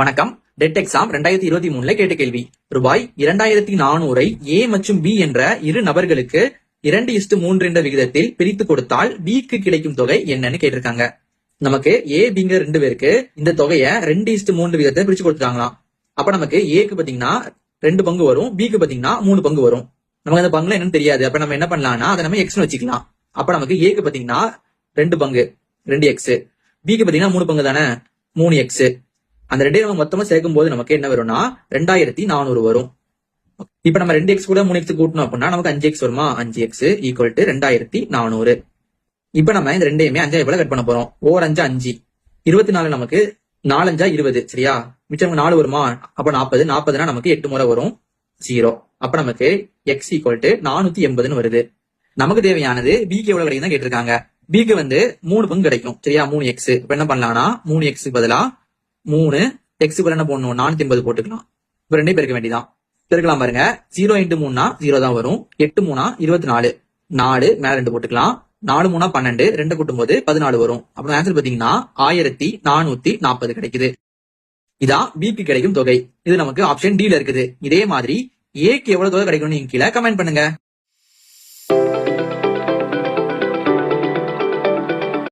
வணக்கம். TET exam ரெண்டாயிரத்தி இருபத்தி மூணுல கேட்ட கேள்வி. ரூபாய் இரண்டாயிரத்தி நானூறை ஏ மற்றும் பி என்ற இரு நபர்களுக்கு இரண்டு இஸ்டு மூன்று என்ற விகிதத்தில் பிரித்து கொடுத்தால் பிக்கு கிடைக்கும் தொகை என்னன்னு கேட்டிருக்காங்க. நமக்கு ஏ பிங்க ரெண்டு பேருக்கு இந்த தொகையை ரெண்டு இஸ்டு மூன்று விகிதத்தை பிரிச்சு கொடுத்துட்டாங்களாம். அப்ப நமக்கு ஏக்கு பாத்தீங்கன்னா ரெண்டு பங்கு வரும் பிக்கு பாத்தீங்கன்னா மூணு பங்கு வரும். நமக்கு அந்த பங்குல என்னன்னு தெரியாது. அப்ப நம்ம என்ன பண்ணலாம்னா அதை நம்ம எக்ஸ்னு வச்சுக்கலாம். அப்ப நமக்கு ஏக்கு பாத்தீங்கன்னா ரெண்டு பங்கு ரெண்டு எக்ஸ் பிக்கு பாத்தீங்கன்னா மூணு பங்கு தானே? மூணு எக்ஸ் அந்த ரெண்டே நம்ம மொத்தமா சேர்க்கும் போது நமக்கு என்ன வரும்னா ரெண்டாயிரத்தி நானூறு வரும். இப்ப நம்ம ரெண்டு எக்ஸ் கூட மூணு எக்ஸ் கூட்டணும் அப்படின்னா நமக்கு அஞ்சு எக்ஸ் வருமா? அஞ்சு எக்ஸ் ஈக்குவல் டு ரெண்டாயிரத்தி நானூறு. இப்ப நம்ம இந்த ரெண்டையுமே அஞ்சாயிரம் போல கட் பண்ண போறோம்? ஓர் அஞ்சா அஞ்சு. இருபத்தி நாலு நமக்கு நாலஞ்சா இருபது. சரியா? மிச்சம் நாலு வருமா? அப்ப நாற்பது நாற்பதுனா நமக்கு எட்டு முறை வரும். ஜீரோ அப்ப நமக்கு எக்ஸ் ஈக்குவல் டு நானூத்தி எண்பதுன்னு வருது. நமக்கு தேவையானது பிக்கு எவ்வளவு கிடைக்கும் தான் கேட்டிருக்காங்க. பிக்கு வந்து மூணு பங்கு கிடைக்கும். சரியா? மூணு எக்ஸ் இப்ப என்ன பண்ணலாம்னா மூணு எக்ஸ் பதிலா மூணு எக்ஸ் என்ன போடணும்? நானூத்தி எண்பது போட்டுக்கலாம். இப்ப ரெண்டே பெருக்க வேண்டியதான் பெருக்கலாம் பாருங்க. ஜீரோ இன்ட்டு மூணுனா ஜீரோ தான் வரும். எட்டு மூணா இருபத்தி நாலு நாலு மேல ரெண்டு போட்டுக்கலாம். நாலு மூணா பன்னெண்டு ரெண்டு கூட்டும் போது பதினாலு வரும். அப்புறம் ஆன்சர் பாத்தீங்கன்னா ஆயிரத்தி நானூத்தி நாற்பது கிடைக்குது. இதான் பிக்கு கிடைக்கும் தொகை. இது நமக்கு ஆப்ஷன் டில இருக்குது. இதே மாதிரி ஏக்கு எவ்வளவு தொகை கிடைக்கும்னு நீங்க கீழே கமெண்ட் பண்ணுங்க.